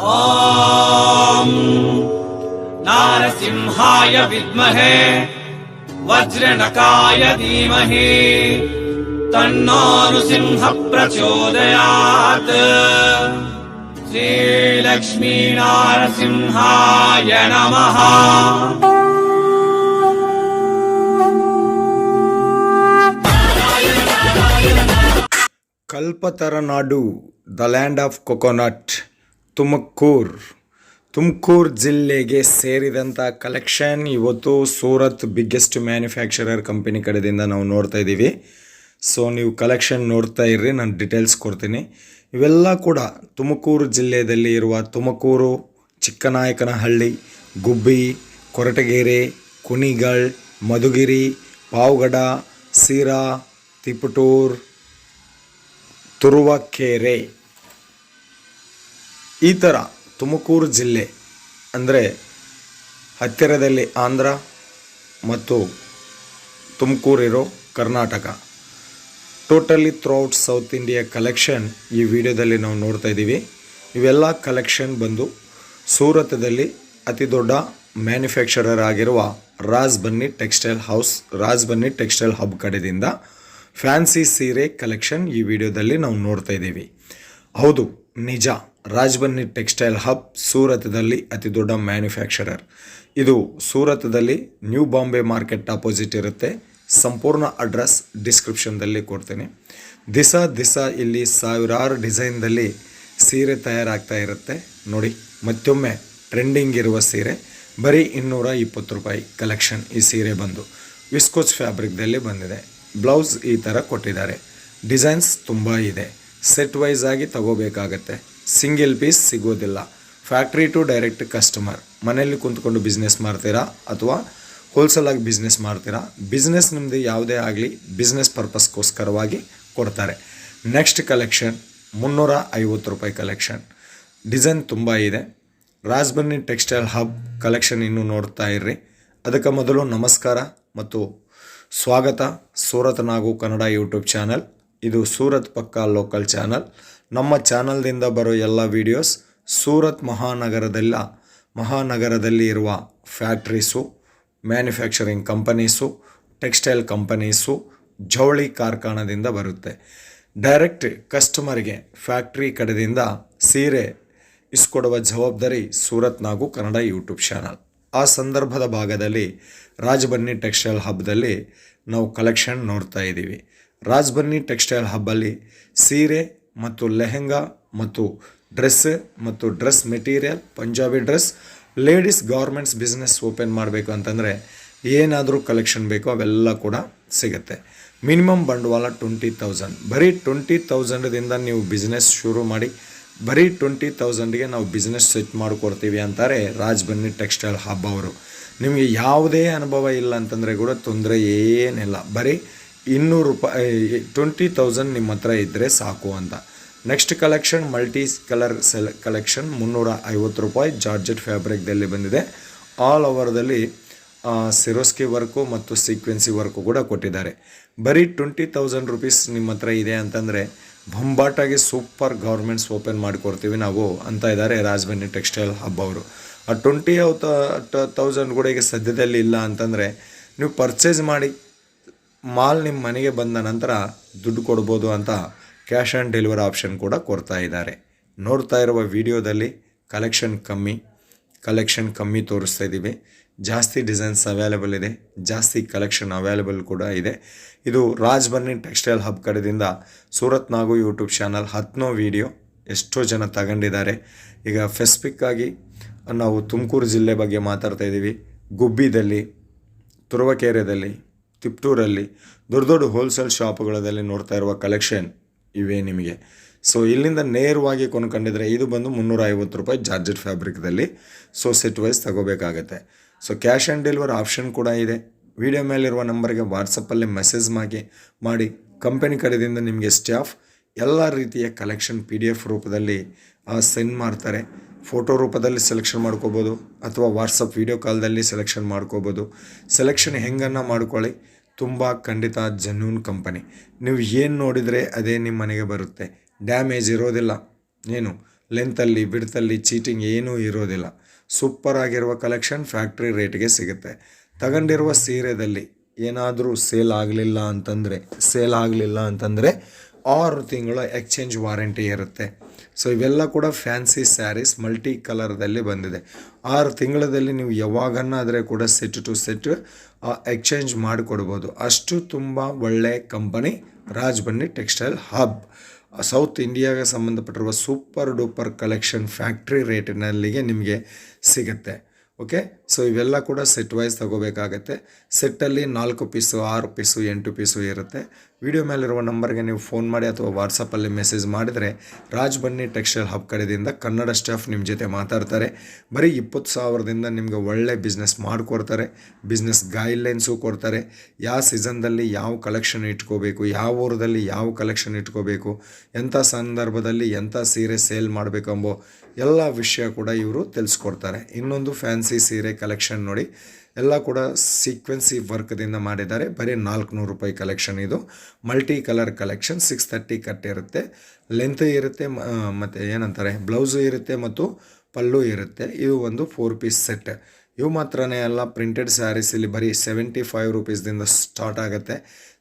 ॐ नारसिंहाय विद्महे वज्रनकाय धीमहि तन्नो नृसिंह प्रचोदयात् श्रीलक्ष्मीनारसिंहाय नमः కల్పతరనాడు the land of coconut Tumakuru. Tumakuru ಜಿಲ್ಲೆಗೆ ಸೇರಿದಂಥ ಕಲೆಕ್ಷನ್ ಇವತ್ತು ಸೂರತ್ ಬಿಗ್ಗೆಸ್ಟ್ ಮ್ಯಾನುಫ್ಯಾಕ್ಚರರ್ ಕಂಪನಿ ಕಡೆಯಿಂದ ನಾವು ನೋಡ್ತಾ ಇದ್ದೀವಿ. ಸೊ ನೀವು ಕಲೆಕ್ಷನ್ ನೋಡ್ತಾ ಇರ್ರಿ, ನಾನು ಡೀಟೇಲ್ಸ್ ಕೊಡ್ತೀನಿ. ಇವೆಲ್ಲ ಕೂಡ ತುಮಕೂರು ಜಿಲ್ಲೆಯಲ್ಲಿ ಇರುವ ತುಮಕೂರು, ಚಿಕ್ಕನಾಯಕನಹಳ್ಳಿ, ಗುಬ್ಬಿ, ಕೊರಟಗೆರೆ ಕುಣಿಗಳ್ ಮಧುಗಿರಿ, ಪಾವಗಡ, ಸೀರಾ, ತಿಪಟೂರ್, ತುರುವಕೆರೆ. ಈ ಥರ ತುಮಕೂರು ಜಿಲ್ಲೆ ಅಂದರೆ ಹತ್ತಿರದಲ್ಲಿ ಆಂಧ್ರ ಮತ್ತು ತುಮಕೂರಿರೋ Karnataka. Totally throughout south India collection ಈ ವಿಡಿಯೋದಲ್ಲಿ ನಾವು ನೋಡ್ತಾ ಇದ್ದೀವಿ. ಇವೆಲ್ಲ ಕಲೆಕ್ಷನ್ ಬಂದು ಸೂರತದಲ್ಲಿ ಅತಿ ದೊಡ್ಡ ಮ್ಯಾನುಫ್ಯಾಕ್ಚರರ್ ಆಗಿರುವ ರಾಜ್ ಬನ್ನಿ textile house Raj Banni textile hub ಕಡೆಯಿಂದ ಫ್ಯಾನ್ಸಿ ಸೀರೆ ಕಲೆಕ್ಷನ್ ಈ ವಿಡಿಯೋದಲ್ಲಿ ನಾವು ನೋಡ್ತಾ ಇದ್ದೀವಿ. ಹೌದು, ನಿಜ. ರಾಜ್ ಬನ್ನಿ ಟೆಕ್ಸ್ಟೈಲ್ ಹಬ್ ಸೂರತದಲ್ಲಿ ಅತಿ ದೊಡ್ಡ ಮ್ಯಾನುಫ್ಯಾಕ್ಚರರ್. ಇದು ಸೂರತದಲ್ಲಿ ನ್ಯೂ ಬಾಂಬೆ ಮಾರ್ಕೆಟ್ ಅಪೋಸಿಟ್ ಇರುತ್ತೆ. ಸಂಪೂರ್ಣ ಅಡ್ರೆಸ್ ಡಿಸ್ಕ್ರಿಪ್ಷನ್ದಲ್ಲಿ ಕೊಡ್ತೀನಿ. ದಿಸ ದಿಸ ಇಲ್ಲಿ ಸಾವಿರಾರು ಡಿಸೈನ್ದಲ್ಲಿ ಸೀರೆ ತಯಾರಾಗ್ತಾ ಇರುತ್ತೆ. ನೋಡಿ, ಮತ್ತೊಮ್ಮೆ ಟ್ರೆಂಡಿಂಗ್ ಇರುವ ಸೀರೆ. ಬರೀ ಇನ್ನೂರ ಇಪ್ಪತ್ತು ರೂಪಾಯಿ ಕಲೆಕ್ಷನ್ ಈ ಸೀರೆ ಬಂದು. ವಿಸ್ಕೋಚ್ ಫ್ಯಾಬ್ರಿಕ್ದಲ್ಲಿ ಬಂದಿದೆ. ಬ್ಲೌಸ್ ಈ ಥರ ಕೊಟ್ಟಿದ್ದಾರೆ. ಡಿಸೈನ್ಸ್ ತುಂಬ ಇದೆ. ಸೆಟ್ ವೈಸ್ ಆಗಿ ತಗೋಬೇಕಾಗತ್ತೆ. ಸಿಂಗಲ್ ಪೀಸ್ ಸಿಗೋದಿಲ್ಲ. ಫ್ಯಾಕ್ಟ್ರಿ ಟು ಡೈರೆಕ್ಟ್ ಕಸ್ಟಮರ್ ಮನೆಯಲ್ಲಿ ಕುಂತ್ಕೊಂಡು ಬಿಸ್ನೆಸ್ ಮಾಡ್ತೀರಾ ಅಥವಾ ಹೋಲ್ಸೇಲಾಗಿ ಬಿಸ್ನೆಸ್ ಮಾಡ್ತೀರಾ? ಬಿಸ್ನೆಸ್ ನಿಮ್ಮದು ಯಾವುದೇ ಆಗಲಿ ಬಿಸ್ನೆಸ್ ಪರ್ಪಸ್ಗೋಸ್ಕರವಾಗಿ ಕೊಡ್ತಾರೆ. ನೆಕ್ಸ್ಟ್ ಕಲೆಕ್ಷನ್ ಮುನ್ನೂರ ಐವತ್ತು ರೂಪಾಯಿ ಕಲೆಕ್ಷನ್ ಡಿಸೈನ್ ತುಂಬ ಇದೆ. ರಾಜ್ಬನ್ನಿ ಟೆಕ್ಸ್ಟೈಲ್ ಹಬ್ ಕಲೆಕ್ಷನ್ ಇನ್ನೂ ನೋಡ್ತಾ ಇರ್ರಿ. ಅದಕ್ಕೆ ಮೊದಲು ನಮಸ್ಕಾರ ಮತ್ತು ಸ್ವಾಗತ. ಸೂರತ್ ನಾಗು ಕನ್ನಡ ಯೂಟ್ಯೂಬ್ ಚಾನಲ್ ಇದು ಸೂರತ್ ಪಕ್ಕ ಲೋಕಲ್ ಚಾನಲ್ ನಮ್ಮ ಚಾನಲ್ದಿಂದ ಬರೋ ಎಲ್ಲ ವಿಡಿಯೋಸ್ ಸೂರತ್ ಮಹಾನಗರದಲ್ಲ, ಮಹಾನಗರದಲ್ಲಿ ಇರುವ factories, manufacturing companies, textile companies, ಜವಳಿ ಕಾರ್ಖಾನದಿಂದ ಬರುತ್ತೆ. ಡೈರೆಕ್ಟ್ ಕಸ್ಟಮರ್ಗೆ ಫ್ಯಾಕ್ಟ್ರಿ ಕಡೆದಿಂದ ಸೀರೆ ಇಸ್ಕೊಡುವ ಜವಾಬ್ದಾರಿ ಸೂರತ್ ನಾಗು ಕನ್ನಡ ಯೂಟ್ಯೂಬ್ ಚಾನಲ್. ಆ ಸಂದರ್ಭದ ಭಾಗದಲ್ಲಿ ರಾಜಬನ್ನಿ ಟೆಕ್ಸ್ಟೈಲ್ ಹಬ್ದಲ್ಲಿ ನಾವು ಕಲೆಕ್ಷನ್ ನೋಡ್ತಾ ಇದ್ದೀವಿ. ರಾಜಬನ್ನಿ ಟೆಕ್ಸ್ಟೈಲ್ ಹಬ್ಬಲ್ಲಿ ಸೀರೆ ಮತ್ತು ಲೆಹೆಂಗಾ ಮತ್ತು ಡ್ರೆಸ್ ಮತ್ತು dress material, Punjabi dress, ladies garments business open ಮಾಡಬೇಕು ಅಂತಂದರೆ ಏನಾದರೂ ಕಲೆಕ್ಷನ್ ಬೇಕೋ ಅವೆಲ್ಲ ಕೂಡ ಸಿಗುತ್ತೆ. ಮಿನಿಮಮ್ ಬಂಡವಾಳ ಟ್ವೆಂಟಿ ತೌಸಂಡ್. ಬರೀ ಟ್ವೆಂಟಿ ತೌಸಂಡದಿಂದ ನೀವು ಬಿಸ್ನೆಸ್ ಶುರು ಮಾಡಿ, ಬರೀ ಟ್ವೆಂಟಿ ತೌಸಂಡ್ಗೆ ನಾವು ಬಿಸ್ನೆಸ್ ಸೆಟ್ ಮಾಡಿಕೊಡ್ತೀವಿ ಅಂತಾರೆ ರಾಜ್ ಬನ್ನಿ ಟೆಕ್ಸ್ಟೈಲ್ ಹಬ್ ಅವರು. ನಿಮಗೆ ಯಾವುದೇ ಅನುಭವ ಇಲ್ಲ ಅಂತಂದರೆ ಕೂಡ ತೊಂದರೆ ಏನಿಲ್ಲ. ಬರೀ ಇನ್ನೂರು ರೂಪಾಯಿ ಟ್ವೆಂಟಿ ತೌಸಂಡ್ ನಿಮ್ಮ ಹತ್ರ ಇದ್ದರೆ ಸಾಕು ಅಂತ. Next collection multi colour sale collection ಮುನ್ನೂರ ಐವತ್ತು ರೂಪಾಯಿ ಜಾರ್ಜೆಟ್ ಫ್ಯಾಬ್ರಿಕ್ದಲ್ಲಿ ಬಂದಿದೆ. ಆಲ್ ಓವರ್ದಲ್ಲಿ ಸಿರೋಸ್ಕಿ ವರ್ಕು ಮತ್ತು ಸೀಕ್ವೆನ್ಸಿ ವರ್ಕು ಕೂಡ ಕೊಟ್ಟಿದ್ದಾರೆ. ಬರೀ ಟ್ವೆಂಟಿ ತೌಸಂಡ್ ರುಪೀಸ್ ನಿಮ್ಮ ಹತ್ರ ಇದೆ ಅಂತಂದರೆ ಬೊಂಬಾಟಾಗಿ ಸೂಪರ್ ಗೌರ್ಮೆಂಟ್ಸ್ ಓಪನ್ ಮಾಡಿಕೊಡ್ತೀವಿ ನಾವು ಅಂತ ಇದ್ದಾರೆ ರಾಜಬನ್ನಿ ಟೆಕ್ಸ್ಟೈಲ್ ಹಬ್ ಅವರು. ಆ ಟ್ವೆಂಟಿ ತೌಸಂಡ್ ಕೂಡ ಈಗ ಸದ್ಯದಲ್ಲಿ ಇಲ್ಲ ಅಂತಂದರೆ ನೀವು ಪರ್ಚೇಸ್ ಮಾಡಿ ಮಾಲ್ ನಿಮ್ಮ ಮನೆಗೆ ಬಂದ ನಂತರ ದುಡ್ಡು ಕೊಡ್ಬೋದು ಅಂತ ಕ್ಯಾಶ್ ಆನ್ ಡೆಲಿವರಿ ಆಪ್ಷನ್ ಕೂಡ ಕೊಡ್ತಾ ಇದ್ದಾರೆ. ನೋಡ್ತಾ ಇರುವ ವಿಡಿಯೋದಲ್ಲಿ ಕಲೆಕ್ಷನ್ ಕಮ್ಮಿ ಕಲೆಕ್ಷನ್ ಕಮ್ಮಿ ತೋರಿಸ್ತಾ ಇದ್ದೀವಿ. ಜಾಸ್ತಿ ಡಿಸೈನ್ಸ್ ಅವೈಲೇಬಲ್ ಇದೆ, ಜಾಸ್ತಿ ಕಲೆಕ್ಷನ್ ಅವೈಲೇಬಲ್ ಕೂಡ ಇದೆ. ಇದು ರಾಜ್ ಬನ್ನಿ ಟೆಕ್ಸ್ಟೈಲ್ ಹಬ್ ಕಡೆದಿಂದ ಸೂರತ್ ನಾಗು ಯೂಟ್ಯೂಬ್ ಚಾನಲ್ ಹತ್ತನೋ ವಿಡಿಯೋ. ಎಷ್ಟೋ ಜನ ತಗೊಂಡಿದ್ದಾರೆ. ಈಗ ಫೆಸ್ಪಿಕ್ ಆಗಿ ನಾವು ತುಮಕೂರು ಜಿಲ್ಲೆ ಬಗ್ಗೆ ಮಾತಾಡ್ತಾ ಇದ್ದೀವಿ. ಗುಬ್ಬಿದಲ್ಲಿ ತುರುವಕೆರೆದಲ್ಲಿ ತಿಪ್ಟೂರಲ್ಲಿ ದೊಡ್ಡ ದೊಡ್ಡ ಹೋಲ್ಸೇಲ್ ಶಾಪ್ಗಳಲ್ಲಿ ನೋಡ್ತಾ ಇರುವ ಕಲೆಕ್ಷನ್ ಇವೆ ನಿಮಗೆ. ಸೊ ಇಲ್ಲಿಂದ ನೇರವಾಗಿ ಕೊಂಡ್ಕೊಂಡಿದ್ರೆ ಇದು ಬಂದು ಮುನ್ನೂರ ಐವತ್ತು ರೂಪಾಯಿ ಜಾರ್ಜೆಟ್ ಫ್ಯಾಬ್ರಿಕ್ದಲ್ಲಿ so set wise ತಗೋಬೇಕಾಗತ್ತೆ. So cash on delivery option ಕೂಡ ಇದೆ. ವಿಡಿಯೋ ಮೇಲಿರುವ ನಂಬರ್ಗೆ ವಾಟ್ಸಪ್ಪಲ್ಲಿ ಮೆಸೇಜ್ ಮಾಡಿ ಮಾಡಿ. ಕಂಪನಿ ಕಡೆಯಿಂದ ನಿಮಗೆ ಸ್ಟಾಫ್ ಎಲ್ಲ ರೀತಿಯ ಕಲೆಕ್ಷನ್ ಪಿ ಡಿ ಎಫ್ ರೂಪದಲ್ಲಿ ಸೆಂಡ್ ಮಾಡ್ತಾರೆ. ಫೋಟೋ ರೂಪದಲ್ಲಿ ಸೆಲೆಕ್ಷನ್ ಮಾಡ್ಕೋಬೋದು ಅಥವಾ ವಾಟ್ಸಪ್ ವೀಡಿಯೋ ಕಾಲ್ದಲ್ಲಿ ಸೆಲೆಕ್ಷನ್ ಮಾಡ್ಕೋಬೋದು. ಸೆಲೆಕ್ಷನ್ ಹೆಂಗನ್ನು ಮಾಡ್ಕೊಳ್ಳಿ? ತುಂಬ ಖಂಡಿತ ಜನ್ಯೂನ್ ಕಂಪನಿ ನೀವು ಏನು ನೋಡಿದರೆ ಅದೇ ನಿಮ್ಮ ಮನೆಗೆ ಬರುತ್ತೆ. ಡ್ಯಾಮೇಜ್ ಇರೋದಿಲ್ಲ. ಏನು? ಲೆಂತಲ್ಲಿ ಬಿಡ್ತಲ್ಲಿ ಚೀಟಿಂಗ್ ಏನೂ ಇರೋದಿಲ್ಲ. ಸೂಪರ್ ಆಗಿರುವ ಕಲೆಕ್ಷನ್ ಫ್ಯಾಕ್ಟ್ರಿ ರೇಟ್ಗೆ ಸಿಗುತ್ತೆ. ತಗೊಂಡಿರುವ ಸೀರೆದಲ್ಲಿ ಏನಾದರೂ ಸೇಲ್ ಆಗಲಿಲ್ಲ ಅಂತಂದರೆ ಸೇಲ್ ಆಗಲಿಲ್ಲ ಅಂತಂದರೆ ಆರು ತಿಂಗಳ ಎಕ್ಸ್ಚೇಂಜ್ ವಾರಂಟಿ ಇರುತ್ತೆ. ಸೊ ಇವೆಲ್ಲ ಕೂಡ ಫ್ಯಾನ್ಸಿ ಸ್ಯಾರೀಸ್ ಮಲ್ಟಿ ಕಲರ್ದಲ್ಲಿ ಬಂದಿದೆ. ಆರು ತಿಂಗಳಲ್ಲಿ ನೀವು ಯಾವಾಗನ್ನಾದರೆ ಕೂಡ ಸೆಟ್ ಟು ಸೆಟ್ ಎಕ್ಸ್ಚೇಂಜ್ ಮಾಡಿಕೊಡ್ಬೋದು. ಅಷ್ಟು ತುಂಬ ಒಳ್ಳೆ company Rajbanni textile hub south ಇಂಡಿಯಾಗೆ ಸಂಬಂಧಪಟ್ಟಿರುವ ಸೂಪರ್ ಡೂಪರ್ ಕಲೆಕ್ಷನ್ ಫ್ಯಾಕ್ಟ್ರಿ ರೇಟಿನಲ್ಲಿಗೆ ನಿಮಗೆ ಸಿಗುತ್ತೆ. ಓಕೆ ಸೊ ಇವೆಲ್ಲ ಕೂಡ ಸೆಟ್ ವೈಸ್ ತಗೋಬೇಕಾಗತ್ತೆ. ಸೆಟ್ಟಲ್ಲಿ ನಾಲ್ಕು ಪೀಸು ಆರು ಪೀಸು ಎಂಟು ಪೀಸು ಇರುತ್ತೆ. ವಿಡಿಯೋ ಮೇಲಿರುವ ನಂಬರ್ಗೆ ನೀವು ಫೋನ್ ಮಾಡಿ ಅಥವಾ ವಾಟ್ಸಪ್ಪಲ್ಲಿ ಮೆಸೇಜ್ ಮಾಡಿದರೆ ರಾಜ್ ಬನ್ನಿ ಟೆಕ್ಸ್ಟೈಲ್ ಹಬ್ ಕಡೆಯಿಂದ ಕನ್ನಡ ಸ್ಟಾಫ್ ನಿಮ್ಮ ಜೊತೆ ಮಾತಾಡ್ತಾರೆ. ಬರೀ ಇಪ್ಪತ್ತು ಸಾವಿರದಿಂದ ನಿಮಗೆ ಒಳ್ಳೆ ಬಿಸ್ನೆಸ್ ಮಾಡಿಕೊಡ್ತಾರೆ. ಬಿಸ್ನೆಸ್ ಗೈಡ್ಲೈನ್ಸು ಕೊಡ್ತಾರೆ. ಯಾವ ಸೀಸನ್ದಲ್ಲಿ ಯಾವ ಕಲೆಕ್ಷನ್ ಇಟ್ಕೋಬೇಕು, ಯಾವ ಊರದಲ್ಲಿ ಯಾವ ಕಲೆಕ್ಷನ್ ಇಟ್ಕೋಬೇಕು, ಎಂಥ ಸಂದರ್ಭದಲ್ಲಿ ಎಂಥ ಸೀರೆ ಸೇಲ್ ಮಾಡಬೇಕೆಂಬೋ ಎಲ್ಲ ವಿಷಯ ಕೂಡ ಇವರು ತಿಳಿಸ್ಕೊಡ್ತಾರೆ. ಇನ್ನೊಂದು ಫ್ಯಾನ್ಸಿ ಸೀರೆ ಕಲೆಕ್ಷನ್ ನೋಡಿ. ಎಲ್ಲ ಕೂಡ ಸೀಕ್ವೆನ್ಸಿ ವರ್ಕ್ದಿಂದ ಮಾಡಿದ್ದಾರೆ. ಬರೀ ನಾಲ್ಕುನೂರು ರೂಪಾಯಿ ಕಲೆಕ್ಷನ್ ಇದು. Multi colour collection six thirty cut ಇರುತ್ತೆ ಲೆಂತ್ ಇರುತ್ತೆ ಮತ್ತು ಏನಂತಾರೆ? ಬ್ಲೌಸು ಇರುತ್ತೆ ಮತ್ತು ಪಲ್ಲು ಇರುತ್ತೆ. ಇದು ಒಂದು ಫೋರ್ ಪೀಸ್ ಸೆಟ್ ಇವು ಮಾತ್ರನೇ ಅಲ್ಲ ಪ್ರಿಂಟೆಡ್ ಸ್ಯಾರೀಸ್ ಇಲ್ಲಿ ಬರೀ ಸೆವೆಂಟಿ ಫೈವ್ ರುಪೀಸ್ದಿಂದ ಸ್ಟಾರ್ಟ್ ಆಗುತ್ತೆ.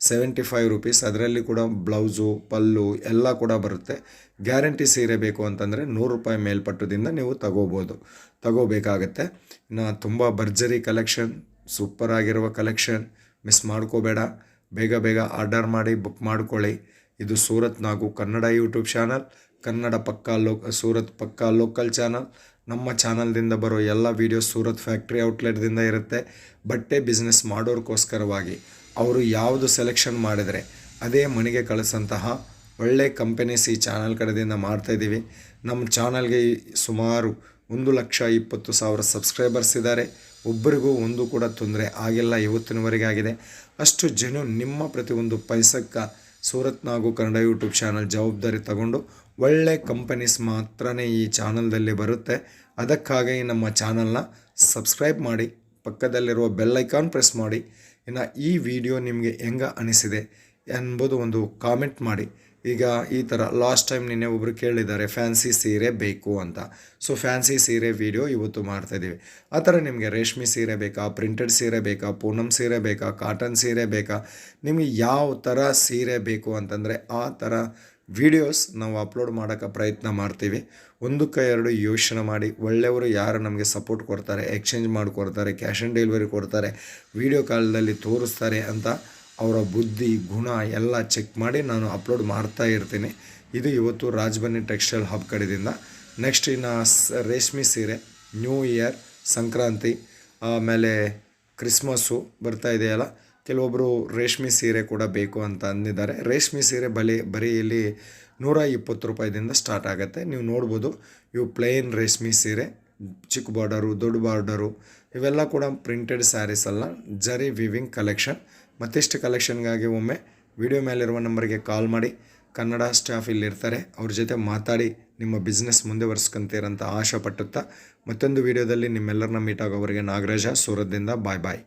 ಸೆವೆಂಟಿ ಫೈವ್ ರುಪೀಸ್ ಅದರಲ್ಲಿ ಕೂಡ ಬ್ಲೌಸು ಪಲ್ಲು ಎಲ್ಲ ಕೂಡ ಬರುತ್ತೆ. ಗ್ಯಾರಂಟಿ ಸೀರೆ ಬೇಕು ಅಂತಂದರೆ ನೂರು ರೂಪಾಯಿ ಮೇಲ್ಪಟ್ಟದಿಂದ ನೀವು ತಗೋಬೋದು. ತಗೋಬೇಕಾಗತ್ತೆ. ಇನ್ನು ತುಂಬ ಭರ್ಜರಿ ಕಲೆಕ್ಷನ್, ಸೂಪರ್ ಆಗಿರುವ ಕಲೆಕ್ಷನ್, ಮಿಸ್ ಮಾಡ್ಕೋಬೇಡ. ಬೇಗ ಬೇಗ ಆರ್ಡರ್ ಮಾಡಿ, ಬುಕ್ ಮಾಡ್ಕೊಳ್ಳಿ. ಇದು ಸೂರತ್ ನಾಗು ಕನ್ನಡ ಯೂಟ್ಯೂಬ್ ಚಾನಲ್, ಕನ್ನಡ ಪಕ್ಕಾ ಲೋಕ್, ಸೂರತ್ ಪಕ್ಕಾ ಲೋಕಲ್ ಚಾನಲ್. ನಮ್ಮ ಚಾನಲ್ದಿಂದ ಬರೋ ಎಲ್ಲ ವೀಡಿಯೋಸ್ ಸೂರತ್ ಫ್ಯಾಕ್ಟ್ರಿ ಔಟ್ಲೆಟ್ದಿಂದ ಇರುತ್ತೆ. ಬಟ್ಟೆ ಬಿಸ್ನೆಸ್ ಮಾಡೋರ್ಕೋಸ್ಕರವಾಗಿ. ಅವರು ಯಾವುದು ಸೆಲೆಕ್ಷನ್ ಮಾಡಿದರೆ, ಅದೇ ಮನೆಗೆ ಕಳಿಸಂತಹ ಒಳ್ಳೆ ಕಂಪೆನೀಸ್ ಈ ಚಾನಲ್ ಕಡೆದಿಂದ ಮಾಡ್ತಾಯಿದ್ದೀವಿ ನಮ್ಮ ಚಾನಲ್ಗೆ ಸುಮಾರು ಒಂದು ಲಕ್ಷ ಇಪ್ಪತ್ತು ಸಾವಿರ ಸಬ್ಸ್ಕ್ರೈಬರ್ಸ್ ಇದ್ದಾರೆ. ಒಬ್ಬರಿಗೂ ಒಂದು ಕೂಡ ತೊಂದರೆ ಆಗಿಲ್ಲ, ಇವತ್ತಿನವರೆಗೆ ಆಗಿದೆ. ಅಷ್ಟು ಜನ ನಿಮ್ಮ ಪ್ರತಿಯೊಂದು ಪೈಸಕ್ಕ ಸೂರತ್ ನಾಗು ಕನ್ನಡ ಯೂಟ್ಯೂಬ್ ಚಾನಲ್ ಜವಾಬ್ದಾರಿ ತಗೊಂಡು ಒಳ್ಳೆ ಕಂಪನೀಸ್ ಮಾತ್ರನೇ ಈ ಚಾನಲ್ದಲ್ಲಿ ಬರುತ್ತೆ. ಅದಕ್ಕಾಗಿ ನಮ್ಮ ಚಾನಲ್ನ ಸಬ್ಸ್ಕ್ರೈಬ್ ಮಾಡಿ, ಪಕ್ಕದಲ್ಲಿರುವ ಬೆಲ್ಲೈಕಾನ್ ಪ್ರೆಸ್ ಮಾಡಿ. ಇನ್ನು ಈ ವಿಡಿಯೋ ನಿಮಗೆ ಹೆಂಗೆ ಅನಿಸಿದೆ? ಎಂಬುದು ಒಂದು ಕಾಮೆಂಟ್ ಮಾಡಿ. ಈಗ ಈ ಥರ ಲಾಸ್ಟ್ ಟೈಮ್ ನಿನ್ನೆ ಒಬ್ಬರು ಕೇಳಿದ್ದಾರೆ, ಫ್ಯಾನ್ಸಿ ಸೀರೆ ಬೇಕು ಅಂತ. ಸೊ ಫ್ಯಾನ್ಸಿ ಸೀರೆ ವಿಡಿಯೋ ಇವತ್ತು ಮಾಡ್ತಾಯಿದ್ದೀವಿ ಆ ಥರ ನಿಮಗೆ ರೇಷ್ಮೆ ಸೀರೆ ಬೇಕಾ ಪ್ರಿಂಟೆಡ್ ಸೀರೆ ಬೇಕಾ ಪೂನಮ್ ಸೀರೆ ಬೇಕಾ ಕಾಟನ್ ಸೀರೆ ಬೇಕಾ? ನಿಮಗೆ ಯಾವ ಥರ ಸೀರೆ ಬೇಕು ಅಂತಂದರೆ ಆ ಥರ ವಿಡಿಯೋಸ್ ನಾವು ಅಪ್ಲೋಡ್ ಮಾಡೋಕ್ಕೆ ಪ್ರಯತ್ನ ಮಾಡ್ತೀವಿ. ಒಂದಕ್ಕೆ ಎರಡು ಯೋಚನೆ ಮಾಡಿ. ಒಳ್ಳೆಯವರು ಯಾರು ನಮಗೆ ಸಪೋರ್ಟ್ ಕೊಡ್ತಾರೆ ಎಕ್ಸ್ಚೇಂಜ್ ಮಾಡಿಕೊಡ್ತಾರೆ ಕ್ಯಾಶ್ ಆನ್ ಡೆಲಿವರಿ ಕೊಡ್ತಾರೆ ವಿಡಿಯೋ ಕಾಲದಲ್ಲಿ ತೋರಿಸ್ತಾರೆ ಅಂತ ಅವರ ಬುದ್ಧಿ, ಗುಣ ಎಲ್ಲ ಚೆಕ್ ಮಾಡಿ ನಾನು ಅಪ್ಲೋಡ್ ಮಾಡ್ತಾ ಇರ್ತೀನಿ. ಇದು ಇವತ್ತು ರಾಜಬನ್ನಿ ಟೆಕ್ಸ್ಟೈಲ್ ಹಬ್ ಕಡೆಯಿಂದ ನೆಕ್ಸ್ಟ್ ಇನ್ನು ರೇಷ್ಮೆ ಸೀರೆ ನ್ಯೂ ಇಯರ್ ಸಂಕ್ರಾಂತಿ, ಆಮೇಲೆ ಕ್ರಿಸ್ಮಸ್ಸು ಬರ್ತಾ ಇದೆಯಲ್ಲ ಕೆಲವೊಬ್ಬರು ರೇಷ್ಮೆ ಸೀರೆ ಕೂಡ ಬೇಕು ಅಂತ ಅಂದಿದ್ದಾರೆ. ರೇಷ್ಮೆ ಸೀರೆ ಬಲಿ ಬರೀ ಇಲ್ಲಿ ನೂರ ಇಪ್ಪತ್ತು ರೂಪಾಯಿದಿಂದ ಸ್ಟಾರ್ಟ್ ಆಗುತ್ತೆ. ನೀವು ನೋಡ್ಬೋದು, ಇವು ಪ್ಲೇನ್ ರೇಷ್ಮೆ ಸೀರೆ, ಚಿಕ್ಕ ಬಾರ್ಡರು ದೊಡ್ಡ ಬಾರ್ಡರು ಇವೆಲ್ಲ ಕೂಡ ಪ್ರಿಂಟೆಡ್ ಸ್ಯಾರೀಸ್ ಅಲ್ಲ. ಜರಿ ವಿವಿಂಗ್ ಕಲೆಕ್ಷನ್ ಮತ್ತಿಷ್ಟು ಕಲೆಕ್ಷನ್ಗಾಗಿ ಒಮ್ಮೆ ವಿಡಿಯೋ ಮೇಲಿರುವ ನಂಬರ್ಗೆ ಕಾಲ್ ಮಾಡಿ. ಕನ್ನಡ ಸ್ಟಾಫ್ ಇಲ್ಲಿರ್ತಾರೆ. ಅವ್ರ ಜೊತೆ ಮಾತಾಡಿ ನಿಮ್ಮ ಬಿಸ್ನೆಸ್ ಮುಂದುವರ್ಸ್ಕೊಂತೀರಂತ ಆಶೆ ಪಟ್ಟುತ್ತಾ ಮತ್ತೊಂದು ವಿಡಿಯೋದಲ್ಲಿ ನಿಮ್ಮೆಲ್ಲರನ್ನ ಮೀಟ್ ಆಗೋವರೆಗೆ ನಾಗರಾಜ, ಸೂರತ್ದಿಂದ ಬಾಯ್ ಬಾಯ್